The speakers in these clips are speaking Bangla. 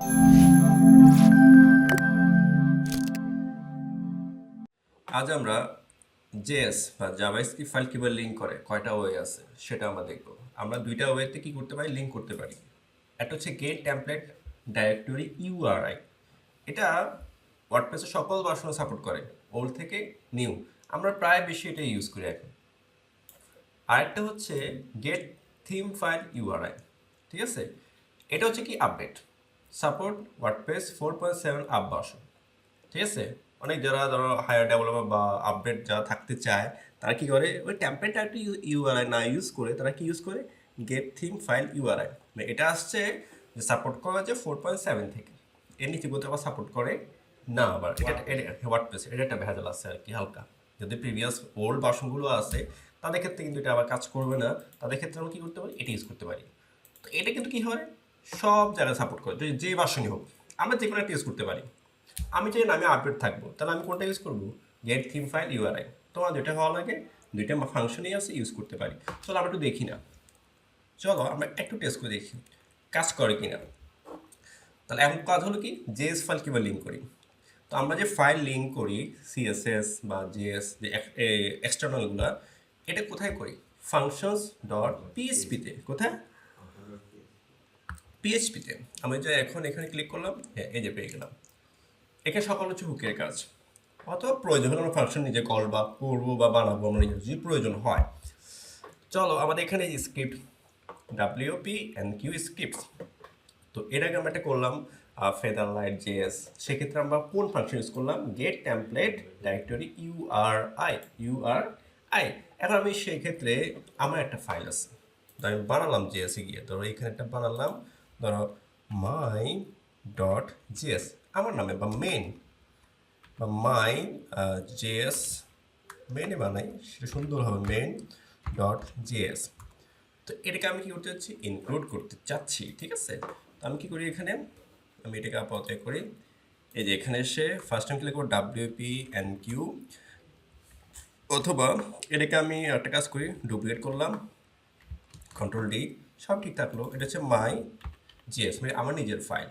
আজ আমরা জেএস বা জাভাস্ক্রিপ্ট ফাইল কীভাবে লিঙ্ক করে, কয়টা ওয়ে আছে, সেটা আমরা দেখব। আমরা দুইটা ওয়েতে কি করতে পারি? লিঙ্ক করতে পারি। একটা হচ্ছে গেট টেমপ্লেট ডাইরেক্টরি ইউআরআই এটা ওয়ার্ডপ্রেসের সকল ভার্সনে সাপোর্ট করে ওল্ড থেকে নিউ আমরা প্রায় বেশি এটা ইউজ করি এখন। আরেকটা হচ্ছে গেট থিম ফাইল ইউআরআই ঠিক আছে? এটা হচ্ছে কি update support WordPress four point seven up version ঠিক আছে? অনেক যারা ধরো হায়ার ডেভেলপার বা আপডেট যারা থাকতে চায় তারা কি করে? ওই টেম্পলেট একটা ইউআরআই না ইউজ করে তারা কি ইউজ করে? গেট থিম ফাইল ইউআরআই মানে এটা আসছে যে সাপোর্ট করা হচ্ছে ফোর পয়েন্ট সেভেন থেকে। এর নিচে কোথাও আবার সাপোর্ট করে না আবার। এটা ওয়ার্ডপ্রেস এটা একটা ভেজাল আছে আর কি হালকা। যদি প্রিভিয়াস ওল্ড বাসনগুলো আছে তাদের ক্ষেত্রে কিন্তু এটা আবার কাজ করবে না। তাদের ক্ষেত্রে আমরা কী করতে পারি? এটা ইউজ করতে পারি। তো এটা কিন্তু কী হয়? সব জায়গায় সাপোর্ট করে, যে ভার্সনই হোক। আমরা যে কোনো একটা ইউজ করতে পারি। আমি চাই না আমি আপডেট থাকব। তাহলে আমি কোনটা ইউজ করব? গেট থিম ফাইল ইউআরআই তোমার দুইটা হওয়া লাগে, দুইটা ফাংশনই আছে ইউজ করতে পারি। চলো আমরা একটু দেখি না। চলো আমরা একটু টেস্ট করে দেখি, কাজ করে কি না তাহলে এখন কাজ হলো কি? জেএস ফাইল কীভাবে লিঙ্ক করি? তো আমরা যে ফাইল লিঙ্ক করি সিএসএস বা জেএস যে এক্সটার্নালগুলো এটা কোথায় করি? ফাংশনস ডট পিএসপিতে কোথায়? পিএইচপিতে আমি যে এখন এখানে ক্লিক করলাম হ্যাঁ এই যে পেয়ে গেলাম। এখানে সকল হচ্ছে হুকের কাজ। অথবা প্রয়োজন হলে আমরা ফাংশন নিজে কল বা করব বা বানাবো, আমরা নিজে যদি প্রয়োজন হয়। চলো, আমাদের এখানে script WP enqueue script তো এর আগে আমরা একটা করলাম ফেদার লাইট জেএস সেক্ষেত্রে আমরা কোন ফাংশন ইউজ করলাম? Get template directory U R I U R I এখন আমি সেই ক্ষেত্রে আমার একটা ফাইল আছে। আমি বানালাম জেএসে গিয়ে। ধরো এখানে একটা বানালাম ধরো মাই ডট জিএস আমার নামে বা মেন বা মাই জেএস মেনে বানাই, সেটা সুন্দর হবে মেন ডট জেএস তো এটাকে আমি কী করতে চাচ্ছি ইনক্লুড করতে চাচ্ছি, ঠিক আছে? তো আমি কী করি এখানে? আমি এটাকে আপাতত করি। এই যে এখানে এসে ফার্স্ট টাইম ক্লিক করব ডাব্লিউপি এন কিউ অথবা এটাকে আমি একটা কাজ করি ডুপ্লিকেট করলাম কন্ট্রোল ডি সব ঠিক থাকল। এটা হচ্ছে মাই জিএস মানে আমার নিজের ফাইল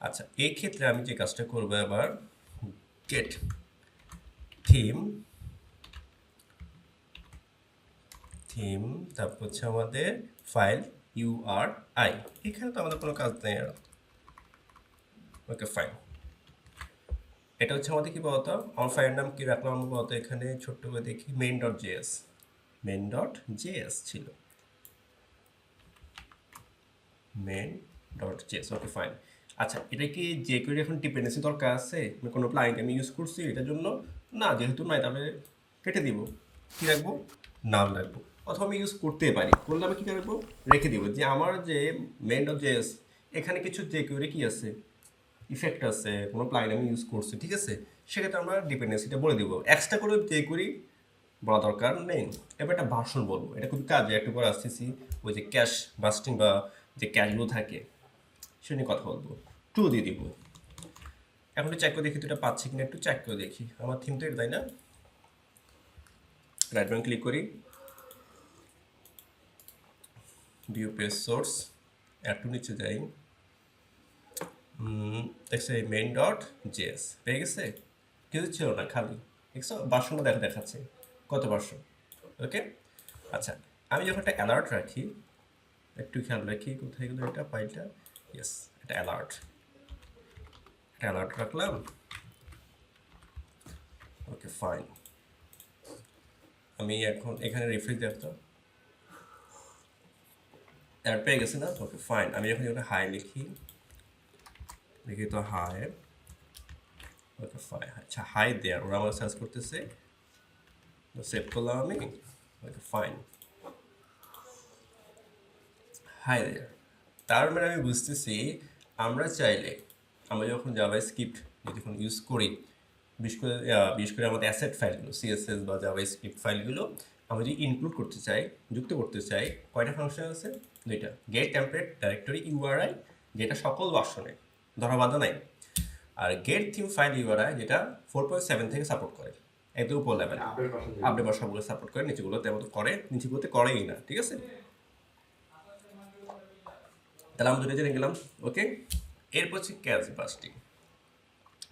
আচ্ছা এই ক্ষেত্রে আমি যে কাজটা করব এবার গেট থিম থিম তারপর হচ্ছে আমাদের ফাইল ইউ আর আই এখানে তো আমাদের কোনো কাজ নেই আর। ওকে ফাইন এটা হচ্ছে আমাদের কি বলতো? আমার ফাইলের নাম কি রাখলাম আমরা বলতো? এখানে ছোট্ট করে দেখি main dot JS main dot JS ছিল। Main dot JS okay fine আচ্ছা এটা কি যে কেউ এখন ডিপেন্ডেন্সি দরকার আছে? মানে কোনো প্লাইন আমি ইউজ করছি, এটার জন্য? না, যেহেতু নাই, তাহলে কেটে দিব। কী রাখব? নাম রাখব। অথবা আমি ইউজ করতে পারি। করলে আমি কী রাখব? রেখে দিব। যে আমার যে মেন ডট জেএস এখানে কিছু যে কেউ কি আছে? ইফেক্ট আছে, কোনো প্লাইন আমি ইউজ করছি, ঠিক আছে? সেক্ষেত্রে আমরা ডিপেন্ডেন্সিটা বলে দিব। এক্সট্রা করে যে করি বলা দরকার নেই। এবার একটা ভাষণ বলব। এটা খুব কাজে, একটু করে আসতেছি। ওই যে ক্যাশ বাস্টিং বা যে ক্যাশগুলো থাকে সে নিয়ে কথা বলব। টু দিয়ে দিব। এখন একটু চেক করে দেখি এটা পাচ্ছি কিনা একটু চেক করে দেখি। আমার থিম তো এটা, তাই না? রাইট ব্যাঙ্ক ক্লিক করি। ভিউ পেজ সোর্স একটু নিচে যাই। দেখছে মেইন ডট জেএস পেয়ে গেছে? কিছু ছিল না, খালি। দেখছ? বাসনও দেখা দেখাচ্ছে। কত বাসন ওকে আচ্ছা আমি যখন একটা অ্যালার্ট রাখি, একটু খেয়াল রাখি কোথায় গেলো এটা ফাইলটা ইয়েস এটা অ্যালার্ট একটা অ্যালার্ট রাখলাম ওকে ফাইন আমি এখন এখানে রিফ্রেশ দেখতাম অ্যাড পেয়ে গেছে না? ওকে ফাইন আমি এখন একটা হাই লিখি লিখি তো হাই ওকে ফাইন আচ্ছা হাই দেয়ার ওরা আমার সার্চ করতেছে। সেভ করলাম আমি। ওকে ফাইন হাই দেয়ার তার মানে আমি বুঝতেছি আমরা চাইলে আমরা যখন জাভা স্ক্রিপ্ট যখন ইউজ করি বিশেষ করে বিশেষ করে আমাদের অ্যাসেট ফাইলগুলো সিএসএস বা জাভা স্ক্রিপ্ট ফাইলগুলো আমরা যদি ইনক্লুড করতে চাই যুক্ত করতে চাই কয়টা ফাংশন আছে? দুইটা। গেট টেমপ্লেট ডাইরেক্টরি ইউআরআই যেটা সকল ভার্সনে ধরা বাঁধা নাই। আর গেট থিম ফাইল ইউআরআই যেটা ফোর পয়েন্ট সেভেন থেকে সাপোর্ট করে একদম উপর লেভেল আপডেট বা সবগুলো সাপোর্ট করে নিচেগুলো তেমন করে নিচেগুলোতে করেই না ঠিক আছে? তাহলে আমরা দুটো জেনে গেলাম ওকে এরপর হচ্ছে ক্যাচ বাস্টিং।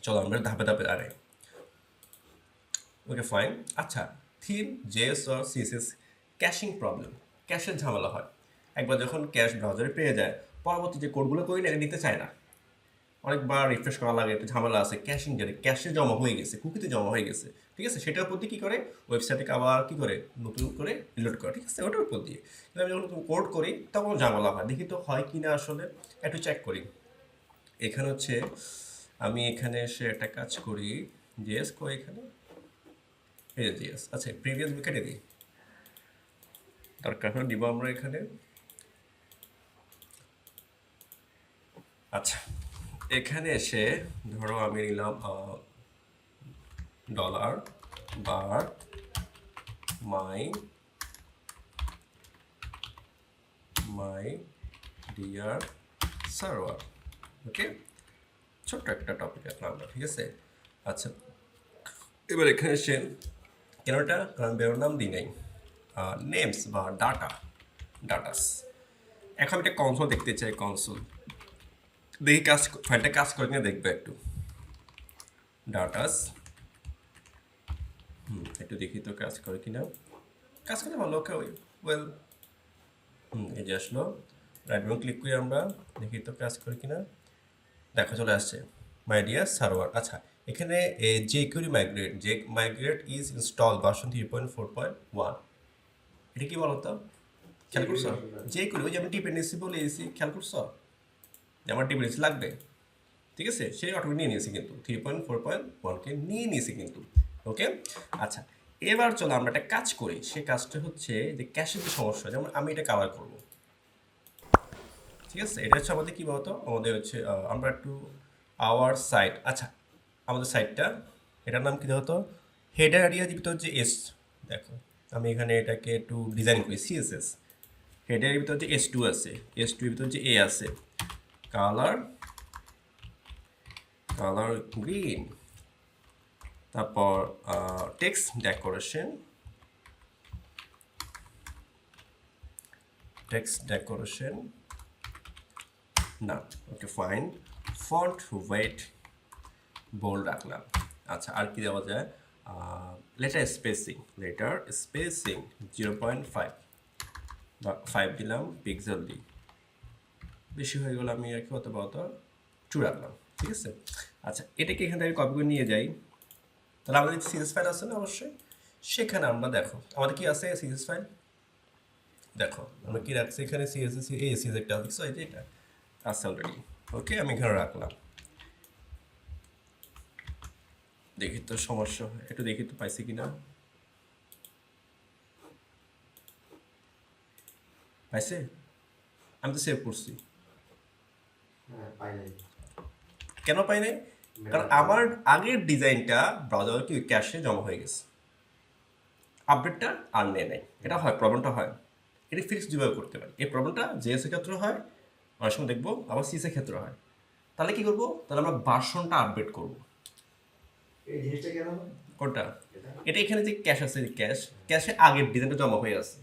চলো আমরা ধাপে ধাপে দাঁড়াই ওকে ফাইন আচ্ছা থিম, জেএস আর সিএসএস ক্যাশিং প্রবলেম। ক্যাশের ঝামেলা হয়। একবার যখন ক্যাশ ব্রাউজারে পেয়ে যায়, পরবর্তী যে কোডগুলো করি না নিতে চায় না। অনেকবার রিফ্রেশ করা লাগে, একটু ঝামেলা আছে ক্যাশিং যেটা ক্যাশে জমা হয়ে গেছে কুকিতে জমা হয়ে গেছে, ঠিক আছে? সেটার উপর দিয়ে কী করে? ওয়েবসাইটে আবার কী করে? নতুন করে রিলোড করে, ঠিক আছে? ওটার উপর দিয়ে। কিন্তু আমি যখন কোড করি, তখন ঝামেলা হয়। দেখি তো হয় কি না আসলে? একটু চেক করি। এখানে হচ্ছে, আমি এখানে এসে একটা কাজ করি জিএস কো এখানে? জিএস আচ্ছা প্রিভিয়াস উইকেটে দিই। দরকার হলে দিব আমরা এখানে। আচ্ছা এখানে এসে ধরো আমি নিলাম dollar bar my my dear server okay ছোট্ট একটা টপিক আমরা, ঠিক আছে? আচ্ছা এবার এখানে এসে কেনটা কারণ বেরোর নাম দিই নাই। নেমস বা ডাটা ডাটাস এখন একটা কনসোল দেখতে চাই কনসোল দেখি কাজ ফাইলটা কাজ করে কিনা দেখবে একটু। ডাটাস হুম একটু দেখি তো কাজ করে কিনা। কাজ করলে ভালো ওকে ওয়েল হুম এই যে আসলো। রাইট বাটন ক্লিক করি আমরা দেখি তো কাজ করে কিনা। দেখো চলে আসছে। মাই ডিয়ার সার্ভার আচ্ছা এখানে যে কিউরি মাইগ্রেট যে migrate is install version three point four point one এটা কি বলো তো খেয়াল করছ? যে কিউরি ওই যে আমি ডিপেন্ডেন্সি বলে এসি খেয়াল করছ? আমার ডিপেন্ডেন্সি লাগবে। ঠিক আছে? সেই অটোমেটিক নিয়ে নিয়েছি কিন্তু। থ্রি পয়েন্ট ফোর পয়েন্ট ওয়ানকে নিয়ে নিয়েছি কিন্তু। ওকে আচ্ছা এবার চলো আমরা একটা কাজ করি। সে কাজটা হচ্ছে যে ক্যাশের যে সমস্যা, যেমন আমি এটা কাভার করব। ঠিক আছে? এটা হচ্ছে আমাদের কী বলতো? আমাদের হচ্ছে আমরা একটু আওয়ার সাইট আচ্ছা আমাদের সাইটটা এটার নাম কী হতো হেডার এরিয়া ভিতর হচ্ছে এস দেখো, আমি এখানে এটাকে একটু ডিজাইন করি সিএসএস হেডার ভিতর হচ্ছে এস টু আছে এস টু ভিতর হচ্ছে এ আছে। কালার কালার গ্রিন তারপর টেক্সট ডেকোরেশন টেক্সট ডেকোরেশন না okay fine font weight bold রাখলাম। আচ্ছা আর কি দেওয়া যায়? Letter spacing letter spacing zero point five বা ফাইভ দিলাম পিক্সেল দিই বেশি হয়ে গেলে আমি আর কি পারতো টু রাখলাম ঠিক আছে? আচ্ছা এটাকে এখান থেকে কপি করে নিয়ে যাই। তাহলে আমাদের সিরিয়াস ফাইল আছে না অবশ্যই? সেখানে আমরা দেখো, আমাদের কি আছে সিরিয়াস ফাইল দেখো, আমরা কি রাখছি এখানে? সিএসএস এই সিএস একটা, দেখছ? এই যে এটা আছে অলরেডি ওকে আমি এখানে রাখলাম। দেখি তো সমস্যা, একটু দেখি তো পাইছি কিনা। পাইছে? আমি তো সেভ করছি। কেন পাই নাই? কারণ আমার আগের ডিজাইনটা ব্রাউজার কি ক্যাশে জমা হয়ে গেছে। আপডেটটা আর নেয় নাই। এটা হয় প্রবলেমটা হয়। এটা ফিক্স যেভাবে করতে পারি। এই প্রবলেমটা জেএস এর ক্ষেত্রে হয় অনেক সময় দেখব আবার সিএস এর ক্ষেত্রে হয়। তাহলে কি করব? তাহলে আমরা ভার্সনটা আপডেট করব। এই জিনিসটা কেন? কোনটা? এটা? এখানে যে ক্যাশ আছে ক্যাশ ক্যাশে আগের ডিজাইনটা জমা হয়ে আছে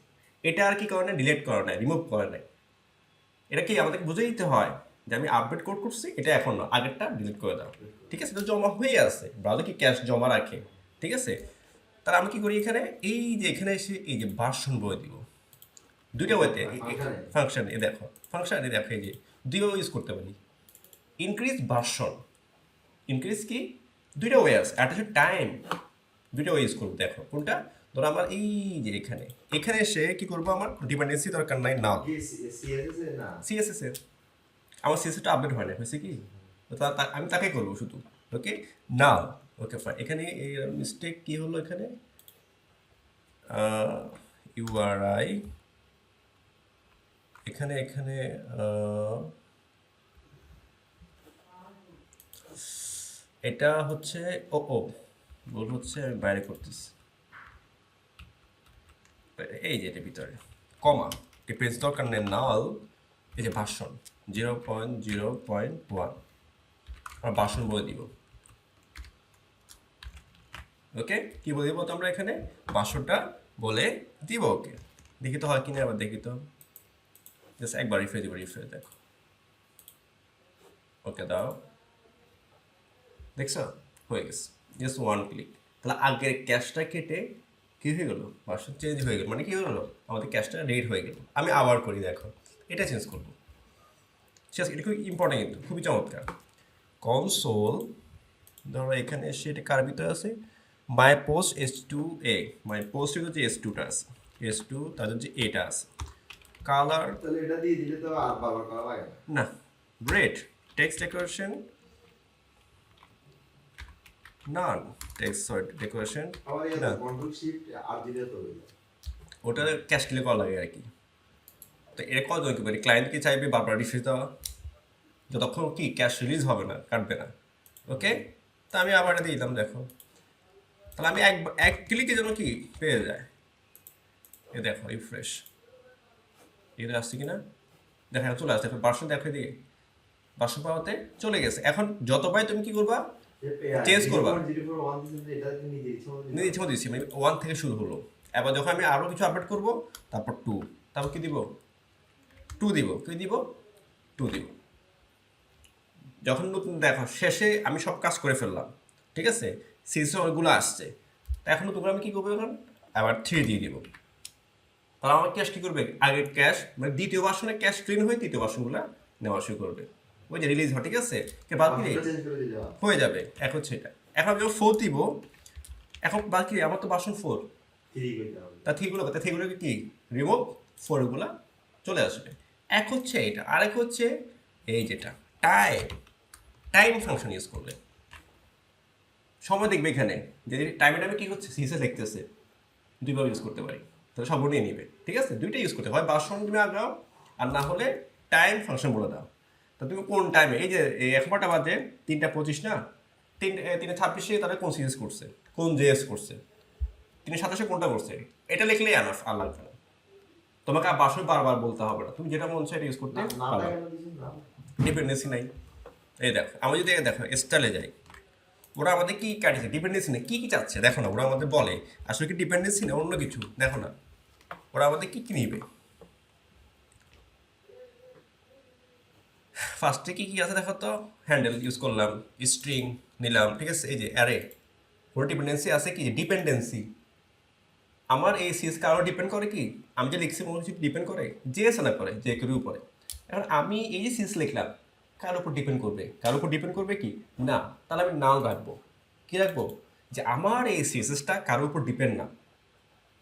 এটা আর কি করে ডিলিট করা নাই রিমুভ করা নাই। এটা কি আমাদেরকে বুঝে দিতে হয়? যে আমি আপডেট কোড করছি এটা এখন না আগেরটা ডিলিট করে দাও। ঠিক আছে? এটা জমা হয়ে আছে। ব্রাউজার কি ক্যাশ জমা রাখে? ঠিক আছে? তাহলে আমি কি করি এখানে? এই যে এখানে এসে এই যে ভার্সন বই দিব। দুইটা ওয়েতে ফাংশন এ। দেখো ফাংশন এ দেখো এই যে দুইও ইউজ করতে পারি। ইনক্রিজ ভার্সন ইনক্রিজ কি? দুইটা ওয়ে আছে। একটা হচ্ছে টাইম দুইটা ওয়ে ইউজ করব। দেখো কোনটা? ধরো আমার এই যে এখানে। এখানে এসে কি করব আমার? ডিপেন্ডেন্সি দরকার নাই নাও সিএসএস এর। আমার সিএসএসটা আপডেট হয় না হয়েছে কি? আমি তাকে করব শুধু। ওকে নাও ওকে ফাইন এখানে মিস্টেক কি হলো এখানে? ইউআরআই এখানে এখানে এটা হচ্ছে, ও ও, ভুল হচ্ছে, আমি বাইরে করতেছি। এই যে এটা ভিতরে। কমা ডিফারেন্স দরকার নেই নাল এই যে ভাষণ zero point zero point one. আর ভাষণ বলে দিব। ওকে কি বলে দিব তো আমরা এখানে? ভাষণটা বলে দিব ওকে দেখি তো হয় কিনা আবার দেখি তো। জাস্ট একবার রিফ্রেশ দিব রিফ্রেশ দেখো। ওকে দাও। দেখছ? হয়ে গেছে। জাস্ট ওয়ান ক্লিক তাহলে আগের ক্যাশটা কেটে কি হয়ে গেলো? ভার্সন চেঞ্জ হয়ে গেল। মানে কি হয়ে গেলো আমাদের ক্যাশটা রেড হয়ে গেল। আমি আবার করি, দেখো। এটা চেঞ্জ করব। ঠিক আছে এটা খুব ইম্পর্টেন্ট কিন্তু খুবই চমৎকার। কনসোল ধরো এখানে এসে এটা কার ভিতরে আছে? My post S two A my পোস্টের হচ্ছে এস টুটা আছে। এস টু তাদের হচ্ছে এটা আছে। কালার তাহলে এটা দিয়ে দিলে তো আর বাবার করা লাগে না red text decoration none text sorry decoration আবার কন্ট্রোল শিফট আর দিলে তো ওটা ক্যাশ ক্লিক করা লাগে আর কি। তো এটা কজন কি মানে ক্লায়েন্টকে চাইবে বারবার রিফ্রেশ দেওয়া। যতক্ষণ কি ক্যাশ রিলিজ হবে না কাটবে না। ওকে তা আমি আবার দিয়ে দিলাম দেখো। তাহলে আমি এক এক ক্লিকে যেন কি পেয়ে যায়। এ দেখো রিফ্রেশ এটা আসছে কিনা? দেখা চলে আসছে। এখন বাসন দেখো দিয়ে বাসন পাওয়াতে চলে গেছে। এখন যতবার তুমি কি করবা? চেঞ্জ করবা। নিজে ইচ্ছে দিচ্ছি মানে ওয়ান থেকে শুরু হলো। এবার যখন আমি আরও কিছু আপডেট করব তারপর টু তারপর কি দিব? টু দিব। কি দিব? টু দিব। যখন নতুন দেখো শেষে আমি সব কাজ করে ফেললাম ঠিক আছে? সিরিজে অনেকগুলো আসছে। তা এখন নতুন আমি কী করব এখন? আবার থ্রি দিয়ে দিব। তাহলে আমার ক্যাশ কী করবে? আগে ক্যাশ মানে দ্বিতীয় বাসনে ক্যাশ ক্লিন হয়ে তৃতীয় বাসনগুলো নেওয়া শুরু করবে। ওই যে রিলিজ হয় ঠিক আছে? দিলে হয়। যাবে। এক হচ্ছে এটা। এখন আমি যখন ফোর দিব। এখন বাকি আমার তো বাসন ফোর তা থ্রিগুলো তা থ্রিগুলোকে কি? রিমুভ ফোরগুলো চলে আসবে। এক হচ্ছে এটা আরেক হচ্ছে এই যেটা। টাইম টাইম ফাংশন ইউজ করলে সময় দেখবে এখানে যদি টাইমে টাইমে কী হচ্ছে? সিসে দেখতেছে দুইভাবে ইউজ করতে পারি। তাহলে সব নিয়ে নিবে। ঠিক আছে? দুইটা ইউজ করতে হয়। বাসন তুমি আগাও আর না হলে টাইম ফাংশন বলে দাও। তা তুমি কোন টাইমে এই যে কটা বাজে তিনটা পঁচিশ না? তিন এ, তিনটা ছাব্বিশে তাহলে কোন সিরিজ করছে? কোন জেএস করছে? তিনি সাতাশে কোনটা করছে? এটা লিখলেই আনাফ আল্লাহ তোমাকে আর বাসন বারবার বলতে হবে না। তুমি যেটা মন চাই ইউজ করতে পারবে। ডিপেন্ডেন্সি নাই। এই দেখো আমি যদি দেখো স্টাইলে যাই। ওরা আমাদের কি কাটিছে ডিপেন্ডেন্সি নেই। কি কি চাচ্ছে? দেখো না ওরা আমাদের বলে আসলে কি ডিপেন্ডেন্সি না অন্য কিছু। দেখো না ওরা আমাদের কি কি নিবে? ফার্স্টে কি কি আছে দেখো তো? হ্যান্ডেল ইউজ করলাম স্ট্রিং নিলাম ঠিক আছে? এই যে অ্যারে ওর ডিপেন্ডেন্সি আছে কি? ডিপেন্ডেন্সি আমার এই সিএস কারও ডিপেন্ড করে কি? আমি যে লিখছি মনে হচ্ছে ডিপেন্ড করে? যে এসে না করে যে কেউ উপরে। এখন আমি এই যে সিএস লিখলাম, কার উপর ডিপেন্ড করবে? কার উপর ডিপেন্ড করবে কি? না, তাহলে আমি নাও রাখব। কি রাখব? যে আমার এই সিএসএসটা কারোর উপর ডিপেন্ড না।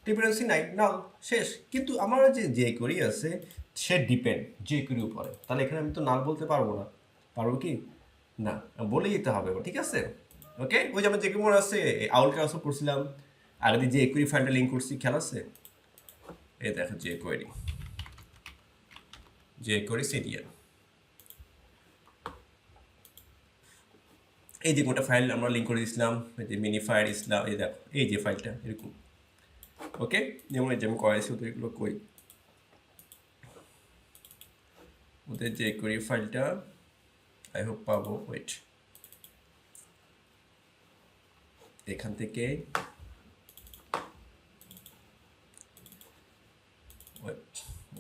ডিপেন্ডেন্সি নাই নাল শেষ। কিন্তু আমার যে যে করি আছে, সে ডিপেন্ড যে করি উপরে। তাহলে এখানে আমি তো নাল বলতে পারব না। পারব কি? না বলে দিতে হবে, ঠিক আছে? ওকে ওই যে আমার যে মনে আছে আউল ক্লাসও করছিলাম আগে যে একুরি ফাইলটা লিঙ্ক করছি, খেয়াল আছে? এই দেখো, যে কোয়েরি যে কোয়েরি সিরিয়াল এই যে কোনটা ফাইল আমরা লিঙ্ক করে দিয়েছিলাম, এই যে মিনি ফাইল ইসলাম, এই দেখো, এই যে ফাইলটা এরকম। ওকে যেমন এই যে আমি করেছি ওদের এগুলো কই ওদের যে কোয়েরি ফাইলটা আই হোপ পাবো ওয়েট এখান থেকে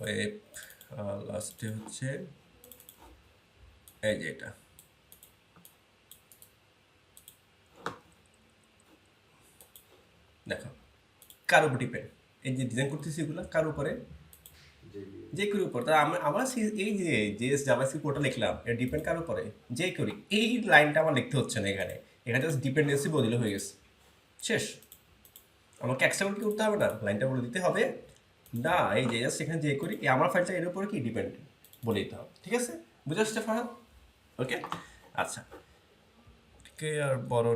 ওয়েব লাস্টে হচ্ছে এই যে এটা। দেখো কার উপর ডিপেন্ড এই যে ডিজাইন করতেছি এগুলো কার উপরে? যে করি উপর। তা আমরা এই যে যে জাভাস্ক্রিপ্ট কোডটা লিখলাম এটা ডিপেন্ড কার উপরে? যে করি এই লাইনটা আমার লিখতে হচ্ছে না এখানে। এখানে জাস্ট ডিপেন্ডেন্সি বদলে হয়ে গেছে। শেষ। আমাকে অ্যাকসেপ্ট করতে হবে না? লাইনটা বলে দিতে হবে। না, এই যে জাস্ট এখানে যে করি আমার ফাইলটা এর উপরে কি ডিপেন্ড বলে দিতে হবে, ঠিক আছে? বুঝে আসছে ফাহাদ? ওকে আচ্ছা। কে আর বড়